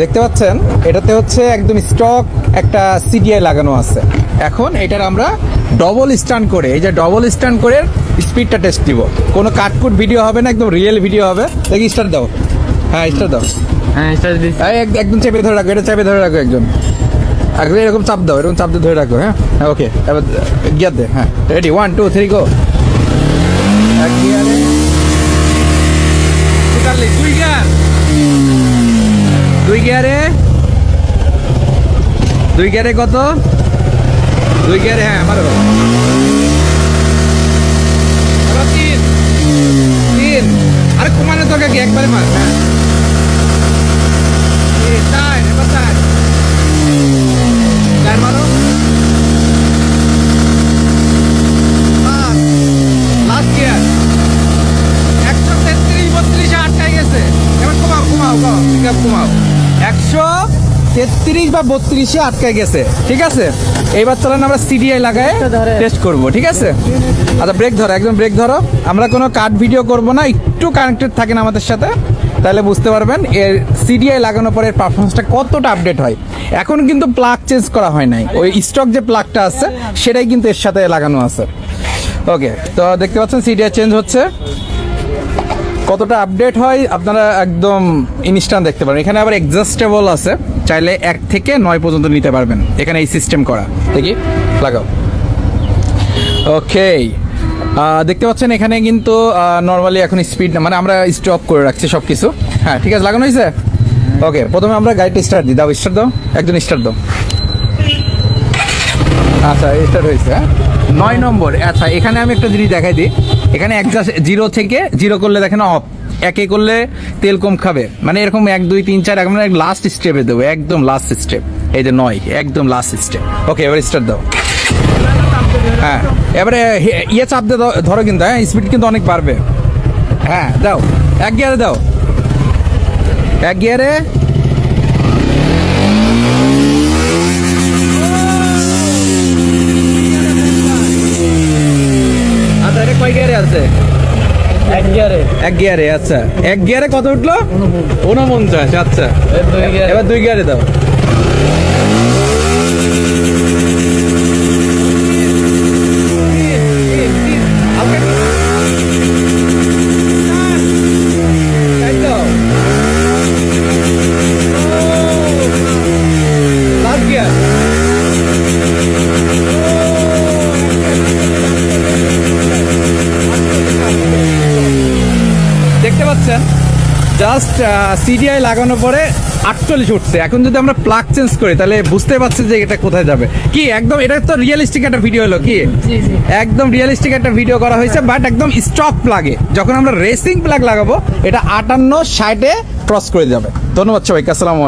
দেখতে পাচ্ছেন? এটাতে হচ্ছে একদম স্টক একটা সিডিআই লাগানো আছে। এখন এটার আমরা ডবল স্ট্যান্ড করে এই যে ডবল স্ট্যান্ড করে স্পিডটা টেস্ট দিব কোনো কাটকুট ভিডিও হবে না একদম রিয়েল ভিডিও হবে। দেখি স্টার্ট দাও। হ্যাঁ স্টার্ট দাও। হ্যাঁ স্টার্ট একদম চেপে ধরে রাখো এটা চেপে ধরে রাখো একজন। আগে এরকম চাপ দাও এরকম চাপ দিয়ে ধরে রাখো হ্যাঁ? হ্যাঁ ওকে এবার গিয়ার দে হ্যাঁ। Ready one two three go এক গিয়ারে টোটালি দুই গিয়ার গিয়ারে দুই গিয়ারে কত? দুই গিয়ারে হ্যাঁ আমার কমানো তোকে কি? একবারে মার হ্যাঁ। চার পাঁচ লাস্ট গিয়ার একশো তেত্রিশ বত্রিশে আটকাই গেছে এবার কমাও কমাও কমাও পিকআপ কমাও একশো তেত্রিশ বা বত্রিশে আটকাই গেছে ঠিক আছে? এইবার চলেন আমরা সিডিআই লাগায়। টেস্ট করব ঠিক আছে? আচ্ছা ব্রেক ধরো একদম ব্রেক ধরো। আমরা কোনো কাট ভিডিও করব না একটু কানেক্টেড থাকেন আমাদের সাথে তাহলে বুঝতে পারবেন এর সিডিআই লাগানোর পরে এর পারফরমেন্সটা কতটা আপডেট হয়। এখন কিন্তু প্লাগ চেঞ্জ করা হয় নাই। ওই স্টক যে প্লাগটা আছে সেটাই কিন্তু এর সাথে লাগানো আছে। ওকে তো দেখতে পাচ্ছেন সিডিআই চেঞ্জ হচ্ছে। কতটা আপডেট হয় আপনারা একদম ইনস্ট্যান্ট দেখতে পারেন। এখানে আবার এক্সাস্টেবল আছে। চাইলে এক থেকে নয় পর্যন্ত নিতে পারবেন এখানে এই সিস্টেম করা। দেখি, লাগাও। ওকে দেখতে পাচ্ছেন এখানে কিন্তু নর্মালি এখন স্পিড মানে আমরা স্টপ করে রাখছি সব কিছু হ্যাঁ ঠিক আছে, লাগানো হয়েছে? ওকে প্রথমে আমরা গাড়িটা স্টার্ট দিই দাও স্টার্ট দাও একজন স্টার্ট দাও। আচ্ছা স্টার্ট হয়েছে হ্যাঁ? নয় নম্বর আচ্ছা এখানে আমি একটা জিনিস দেখাই দিই। এখানে একজাস্ট জিরো থেকে জিরো করলে দেখেন অফ একে করলে তেল কম খাবে। মানে এরকম এক, দুই, তিন, চার এখন লাস্ট স্টেপে দেবো, একদম লাস্ট স্টেপ এই যে নয়, একদম লাস্ট স্টেপ ওকে এবার স্টার্ট দাও। হ্যাঁ এবারে ইয়ে চাপ দাও- ধরো কিন্তু হ্যাঁ স্পিড কিন্তু অনেক বাড়বে। হ্যাঁ দাও, এক গিয়ারে দাও। এক গিয়ারে। আচ্ছা গিয়ারে আছে? এক গিয়ারে আচ্ছা। এক গিয়ারে কত উঠল? উনপঞ্চাশ আচ্ছা। এবার দুই গিয়ারে দাও Last gear. দেখতে পাচ্ছেন জাস্ট সিডিআই লাগানোর পরে আটচল্লিশ উঠছে। এখন যদি আমরা প্লাগ চেঞ্জ করি তাহলে বুঝতে পারছি যে এটা কোথায় যাবে। কি একদম এটা তো রিয়েলিস্টিক একটা ভিডিও হলো কি? একদম রিয়েলিস্টিক একটা ভিডিও করা হয়েছে বাট একদম স্টক প্লাগে যখন আমরা রেসিং প্লাগ লাগাবো এটা আটান্ন ষাটে ক্রস করে যাবে। ধন্যবাদ সবাইকে আসসালামু